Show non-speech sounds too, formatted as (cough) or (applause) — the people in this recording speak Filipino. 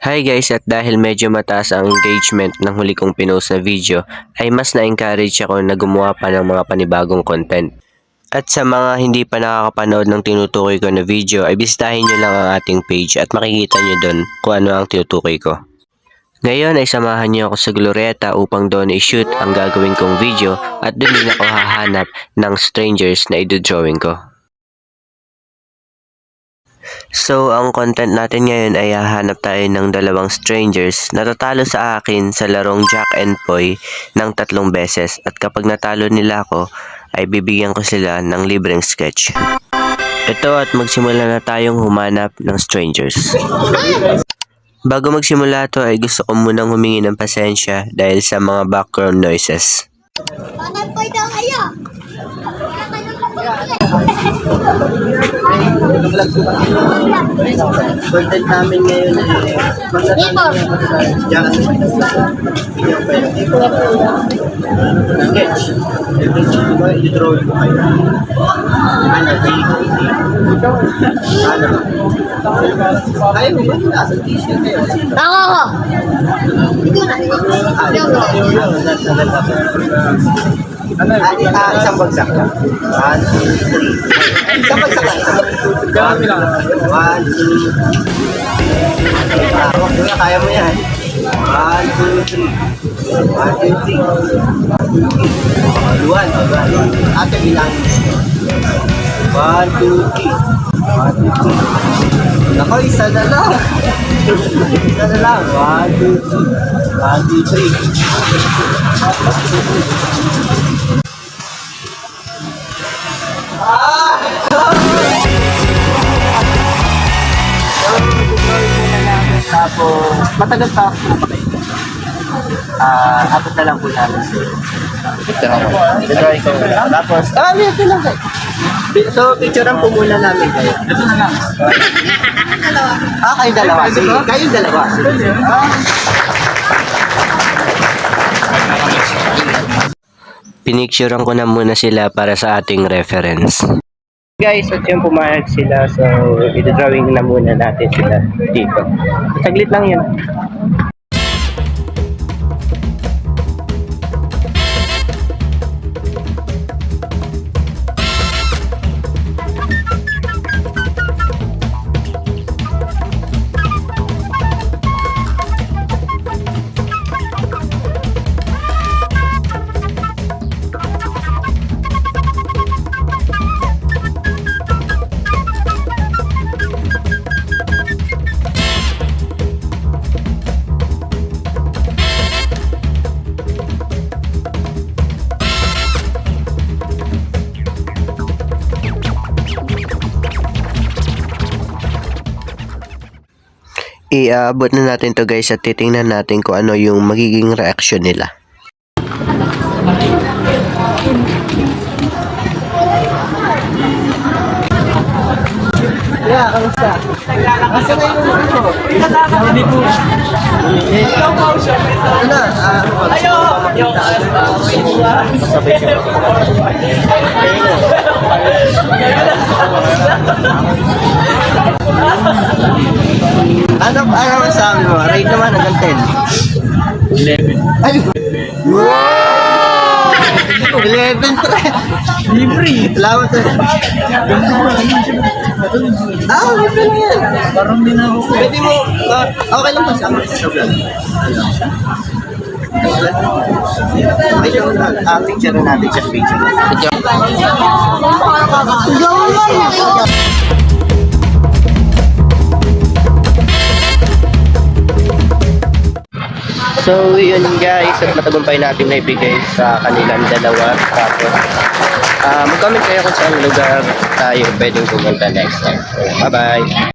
Hi guys at dahil medyo mataas ang engagement ng huli kong pinost na video ay mas na-encourage ako na gumawa pa ng mga panibagong content. At sa mga hindi pa nakakapanood ng tinutukoy ko na video ay bisitahin nyo lang ang ating page at makikita nyo doon kung ano ang tinutukoy ko. Ngayon ay samahan niyo ako sa Glorieta upang doon i-shoot ang gagawin kong video at doon din ako hahanap ng strangers na idodrawing ko. So, ang content natin ngayon ay hahanap tayo ng dalawang strangers na tatalo sa akin sa larong Jack and Poy ng tatlong beses at kapag natalo nila ako ay bibigyan ko sila ng libreng sketch. Ito at magsimula na tayong humanap ng strangers. Bago magsimula to ay gusto ko munang humingi ng pasensya dahil sa mga background noises. Paano po daw kayo? Content namin ngayon ay Neighbor. Diyan. Sketch. I-draw ko kayo. Ano. Ano? Ayaw mo ba? Nasa t-shirt kayo. Ako ko. Ito na. Ayaw mo. Ano? Ah, isang bagsak lang. One, two, three. Isang bagsak lang. Isang bagsak lang. One, two, Ah, wag mo na, kaya mo yan. One, two, three. One, two, three. Luwan, luwan. Ate, bilangin mo. One, two, three. One, two, three. Nako, isa na lang. isa na lang. One, two, three. One, two, three. Tapos, matagal pa ako pa Ah, abot na lang po namin. Ito na po. Drawing ko muna. Tapos, ah, may ito lang kayo. So, picturean po muna namin kayo. Ito na lang. Ah, kayong dalawa. Sige, kayong dalawa. Sige. Ah. Pinicturean ko na muna sila para sa ating reference. Guys, at yung pumayag sila, so i-drawing na muna natin sila dito. Saglit lang yun. Iaabot na natin to guys at titingnan natin kung ano yung magiging reaction nila. Yeah, kamusta? Asa na yung ano mo? Hindi po. Ano Ayo! Masabay siya. Ano ano ang sabi mo? Rate naman hanggang 10. 11. Ay! Wow! (laughs) 11 pre! Libre! Salamat sir. Ah, okay lang yan. Parang din ako. Pwede mo, ah, okay lang masama sa vlog. Ay, yung ah, picture na natin sa picture. So, yun guys, at matagumpay natin na ibigay sa kanilang dalawa. Tapos, ah mag-comment kayo kung saan lugar tayo pwedeng pumunta next time. Bye-bye!